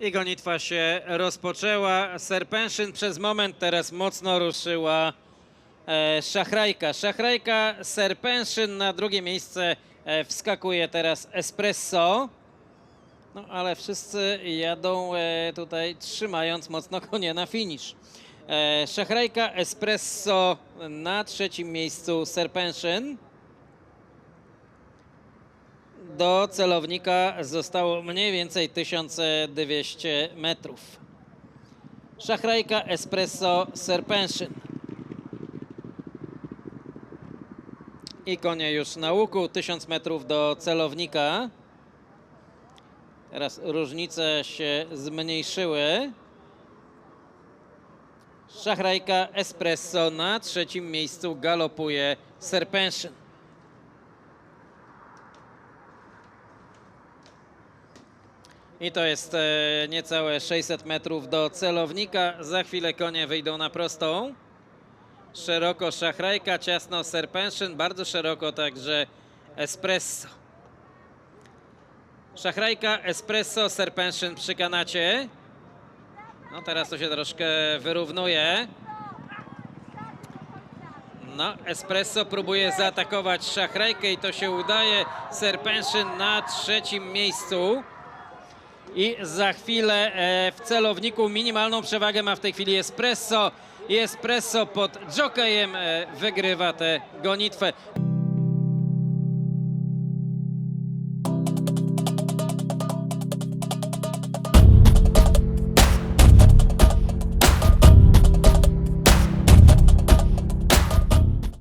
I gonitwa się rozpoczęła. Serpenszyn przez moment teraz mocno ruszyła e, Szachrajka. Szachrajka, Serpenszyn na drugie miejsce e, wskakuje teraz Espresso. No ale wszyscy jadą e, tutaj trzymając mocno konie na finisz. Szachrajka, Espresso na trzecim miejscu Serpenszyn. Do celownika zostało mniej więcej 1200 metrów. Szachrajka, Espresso, Serpenszyn. I konie już na łuku, 1000 metrów do celownika. Teraz różnice się zmniejszyły. Szachrajka, Espresso na trzecim miejscu galopuje Serpenszyn. I to jest e, niecałe 600 metrów do celownika. Za chwilę konie wyjdą na prostą. Szeroko Szachrajka, ciasno Serpenszyn, bardzo szeroko także Espresso. Szachrajka, Espresso, Serpenszyn przy kanacie. No teraz to się troszkę wyrównuje. No, Espresso próbuje zaatakować Szachrajkę i to się udaje. Serpenszyn na trzecim miejscu. I za chwilę e, w celowniku minimalną przewagę ma w tej chwili Espresso. Espresso pod jokejem e, wygrywa tę gonitwę.